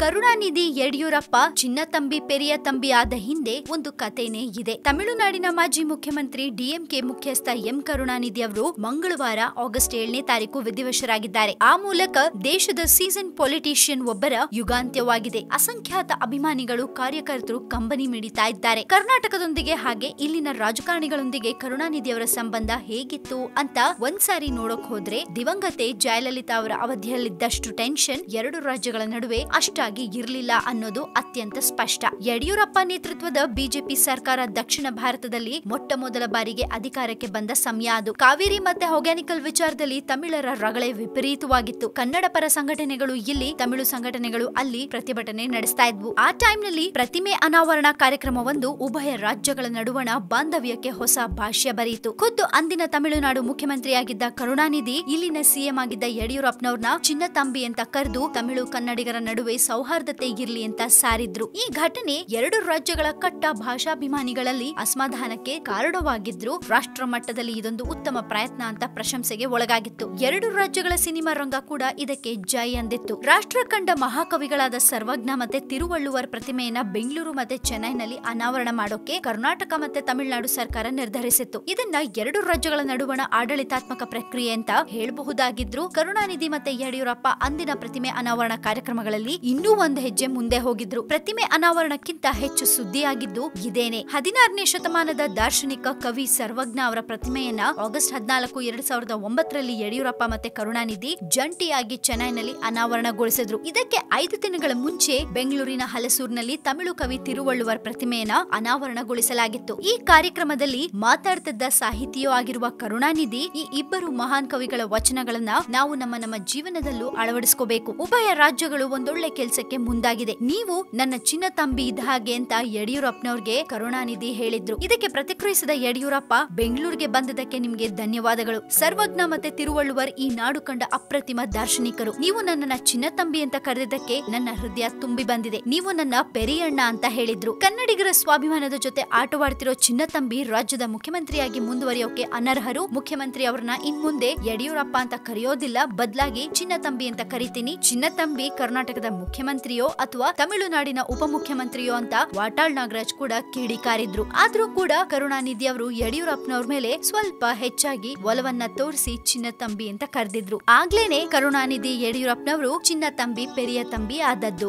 ಕರುಣಾನಿಧಿ ಯಡಿಯೂರಪ್ಪ ಚಿನ್ನ ತಂಬಿ ಪೆರಿಯ ತಂಬಿ ಆದ ಹಿಂದೆ ಒಂದು ಕಥೆನೇ ಇದೆ. ತಮಿಳುನಾಡಿನ ಮಾಜಿ ಮುಖ್ಯಮಂತ್ರಿ ಡಿಎಂಕೆ ಮುಖ್ಯಸ್ಥ ಎಂ ಕರುಣಾನಿಧಿ ಅವರು ಮಂಗಳವಾರ ಆಗಸ್ಟ್ ಏಳನೇ ತಾರೀಕು ವಿಧಿವಶರಾಗಿದ್ದಾರೆ. ಆ ಮೂಲಕ ದೇಶದ ಸೀಸನ್ ಪೊಲಿಟಿಷಿಯನ್ ಒಬ್ಬರ ಯುಗಾಂತ್ಯವಾಗಿದೆ. ಅಸಂಖ್ಯಾತ ಅಭಿಮಾನಿಗಳು, ಕಾರ್ಯಕರ್ತರು ಕಂಬನಿ ಮಿಡಿತಾ ಇದ್ದಾರೆ. ಕರ್ನಾಟಕದೊಂದಿಗೆ ಹಾಗೆ ಇಲ್ಲಿನ ರಾಜಕಾರಣಿಗಳೊಂದಿಗೆ ಕರುಣಾನಿಧಿ ಅವರ ಸಂಬಂಧ ಹೇಗಿತ್ತು ಅಂತ ಒಂದ್ಸಾರಿ ನೋಡಕ್ ಹೋದ್ರೆ ದಿವಂಗತೆ, ಜಯಲಲಿತಾ ಅವರ ಅವಧಿಯಲ್ಲಿದ್ದಷ್ಟು ಟೆನ್ಷನ್ ಎರಡು ರಾಜ್ಯಗಳ ನಡುವೆ ಅಷ್ಟಾಗಿ ಇರಲಿಲ್ಲ ಅನ್ನೋದು ಅತ್ಯಂತ ಸ್ಪಷ್ಟ. ಯಡಿಯೂರಪ್ಪ ನೇತೃತ್ವದ ಬಿಜೆಪಿ ಸರ್ಕಾರ ದಕ್ಷಿಣ ಭಾರತದಲ್ಲಿ ಮೊಟ್ಟ ಮೊದಲ ಬಾರಿಗೆ ಅಧಿಕಾರಕ್ಕೆ ಬಂದ ಸಮಯ ಅದು. ಕಾವೇರಿ ಮತ್ತೆ ಹೊಗ್ಯಾನಿಕಲ್ ವಿಚಾರದಲ್ಲಿ ತಮಿಳರ ರಗಳೆ ವಿಪರೀತವಾಗಿತ್ತು. ಕನ್ನಡ ಪರ ಸಂಘಟನೆಗಳು ಇಲ್ಲಿ, ತಮಿಳು ಸಂಘಟನೆಗಳು ಅಲ್ಲಿ ಪ್ರತಿಭಟನೆ ನಡೆಸ್ತಾ ಇದ್ವು. ಆ ಟೈಮ್ನಲ್ಲಿ ಪ್ರತಿಮೆ ಅನಾವರಣ ಕಾರ್ಯಕ್ರಮವೊಂದು ಉಭಯ ರಾಜ್ಯಗಳ ನಡುವಣ ಬಾಂಧವ್ಯಕ್ಕೆ ಹೊಸ ಭಾಷ್ಯ ಬರೆಯಿತು ಖುದ್ದು ಅಂದಿನ ತಮಿಳುನಾಡು ಮುಖ್ಯಮಂತ್ರಿಯಾಗಿದ್ದ ಕರುಣಾನಿಧಿ, ಇಲ್ಲಿನ ಸಿಎಂ ಆಗಿದ್ದ ಯಡಿಯೂರಪ್ಪನವ್ರನ್ನ ಚಿನ್ನ ತಂಬಿ ಅಂತ ಕರೆದು ತಮಿಳು ಕನ್ನಡಿಗರ ನಡುವೆ ಸೌಹಾರ್ದತೆ ಇರ್ಲಿ ಅಂತ ಸಾರಿದ್ರು. ಈ ಘಟನೆ ಎರಡು ರಾಜ್ಯಗಳ ಕಟ್ಟ ಭಾಷಾಭಿಮಾನಿಗಳಲ್ಲಿ ಅಸಮಾಧಾನಕ್ಕೆ ಕಾರಣವಾಗಿದ್ರು. ರಾಷ್ಟ್ರ ಮಟ್ಟದಲ್ಲಿ ಇದೊಂದು ಉತ್ತಮ ಪ್ರಯತ್ನ ಅಂತ ಪ್ರಶಂಸೆಗೆ ಒಳಗಾಗಿತ್ತು. ಎರಡು ರಾಜ್ಯಗಳ ಸಿನಿಮಾ ರಂಗ ಕೂಡ ಇದಕ್ಕೆ ಜೈ ಅಂದಿತ್ತು. ರಾಷ್ಟ್ರ ಕಂಡ ಮಹಾಕವಿಗಳಾದ ಸರ್ವಜ್ಞ ಮತ್ತೆ ತಿರುವಳ್ಳುವರ್ ಪ್ರತಿಮೆಯನ್ನ ಬೆಂಗಳೂರು ಮತ್ತೆ ಚೆನ್ನೈನಲ್ಲಿ ಅನಾವರಣ ಮಾಡೋಕೆ ಕರ್ನಾಟಕ ಮತ್ತೆ ತಮಿಳುನಾಡು ಸರ್ಕಾರ ನಿರ್ಧರಿಸಿತ್ತು. ಇದನ್ನ ಎರಡು ರಾಜ್ಯಗಳ ನಡುವಣ ಆಡಳಿತಾತ್ಮಕ ಪ್ರಕ್ರಿಯೆ ಅಂತ ಹೇಳಬಹುದಾಗಿದ್ರು. ಕರುಣಾನಿಧಿ ಮತ್ತೆ ಯಡಿಯೂರಪ್ಪ ಅಂದಿನ ಪ್ರತಿಮೆ ಅನಾವರಣ ಕಾರ್ಯಕ್ರಮಗಳಲ್ಲಿ ಇನ್ನೂ ಒಂದು ಹೆಜ್ಜೆ ಮುಂದೆ ಹೋಗಿದ್ರು. ಪ್ರತಿಮೆ ಅನಾವರಣಕ್ಕಿಂತ ಹೆಚ್ಚು ಸುದ್ದಿಯಾಗಿದ್ದು ಇದೇನೆ. ಹದಿನಾರನೇ ಶತಮಾನದ ದಾರ್ಶನಿಕ ಕವಿ ಸರ್ವಜ್ಞ ಅವರ ಪ್ರತಿಮೆಯನ್ನ ಆಗಸ್ಟ್ ಹದಿನಾಲ್ಕು, ಎರಡ್ ಸಾವಿರದ ಒಂಬತ್ತರಲ್ಲಿ ಯಡಿಯೂರಪ್ಪ ಮತ್ತೆ ಕರುಣಾನಿಧಿ ಜಂಟಿಯಾಗಿ ಚೆನ್ನೈನಲ್ಲಿ ಅನಾವರಣಗೊಳಿಸಿದ್ರು. ಇದಕ್ಕೆ ಐದು ದಿನಗಳ ಮುಂಚೆ ಬೆಂಗಳೂರಿನ ಹಲಸೂರಿನಲ್ಲಿ ತಮಿಳು ಕವಿ ತಿರುವಳ್ಳುವರ್ ಪ್ರತಿಮೆಯನ್ನ ಅನಾವರಣಗೊಳಿಸಲಾಗಿತ್ತು. ಈ ಕಾರ್ಯಕ್ರಮದಲ್ಲಿ ಮಾತಾಡ್ತಿದ್ದ ಸಾಹಿತಿಯೂ ಆಗಿರುವ ಕರುಣಾನಿಧಿ ಈ ಇಬ್ಬರು ಮಹಾನ್ ಕವಿಗಳ ವಚನಗಳನ್ನ ನಾವು ನಮ್ಮ ನಮ್ಮ ಜೀವನದಲ್ಲೂ ಅಳವಡಿಸ್ಕೋಬೇಕು. ಉಭಯ ರಾಜ್ಯಗಳು ಒಂದೊಳ್ಳೆ ಕೆಲಸಕ್ಕೆ ಮುಂದಾಗಿದೆ. ನೀವು ನನ್ನ ಚಿನ್ನ ತಂಬಿ ಇದ್ದ ಹಾಗೆ ಅಂತ ಯಡಿಯೂರಪ್ಪನವ್ರಿಗೆ ಕರುಣಾನಿಧಿ ಹೇಳಿದ್ರು. ಇದಕ್ಕೆ ಪ್ರತಿಕ್ರಿಯಿಸಿದ ಯಡಿಯೂರಪ್ಪ, ಬೆಂಗಳೂರಿಗೆ ಬಂದದಕ್ಕೆ ನಿಮ್ಗೆ ಧನ್ಯವಾದಗಳು. ಸರ್ವಜ್ಞ ಮತ್ತೆ ತಿರುವಳ್ಳುವರ್ ಈ ನಾಡು ಕಂಡ ಅಪ್ರತಿಮ ದಾರ್ಶನಿಕರು. ನೀವು ನನ್ನನ್ನ ಚಿನ್ನ ತಂಬಿ ಅಂತ ಕರೆದಿದ್ದಕ್ಕೆ ನನ್ನ ಹೃದಯ ತುಂಬಿ ಬಂದಿದೆ. ನೀವು ನನ್ನ ಪೆರಿಯಣ್ಣ ಅಂತ ಹೇಳಿದ್ರು. ಕನ್ನಡಿಗರ ಸ್ವಾಭಿಮಾನದ ಜೊತೆ ಆಟವಾಡ್ತಿರೋ ಚಿನ್ನ ತಂಬಿ ರಾಜ್ಯದ ಮುಖ್ಯಮಂತ್ರಿಯಾಗಿ ಮುಂದುವರಿಯೋಕೆ ಅನರ್ಹರು. ಮುಖ್ಯಮಂತ್ರಿ ಅವರನ್ನ ಇನ್ ಮುಂದೆ ಯಡಿಯೂರಪ್ಪ ಅಂತ ಕರೆಯೋದಿಲ್ಲ. ಬದಲಾಗಿ ಚಿನ್ನ ತಂಬಿ ಅಂತ ಕರಿತೀನಿ. ಚಿನ್ನ ತಂಬಿ ಕರ್ನಾಟಕದ ಮುಖ್ಯಮಂತ್ರಿಯೋ ಅಥವಾ ತಮಿಳುನಾಡಿನ ಉಪಮುಖ್ಯಮಂತ್ರಿಯೋ ಅಂತ ವಾಟಾಳ್ ನಾಗರಾಜ್ ಕೂಡ ಕಿಡಿಕಾರಿದ್ರು. ಆದ್ರೂ ಕೂಡ ಕರುಣಾನಿಧಿ ಅವರು ಯಡಿಯೂರಪ್ಪನವ್ರ ಮೇಲೆ ಸ್ವಲ್ಪ ಹೆಚ್ಚಾಗಿ ಒಲವನ್ನ ತೋರಿಸಿ ಚಿನ್ನ ತಂಬಿ ಅಂತ ಕರೆದಿದ್ರು. ಆಗ್ಲೇನೆ ಕರುಣಾನಿಧಿ ಯಡಿಯೂರಪ್ಪನವರು ಚಿನ್ನ ತಂಬಿ, ಪೆರಿಯ ತಂಬಿ ಆದದ್ದು.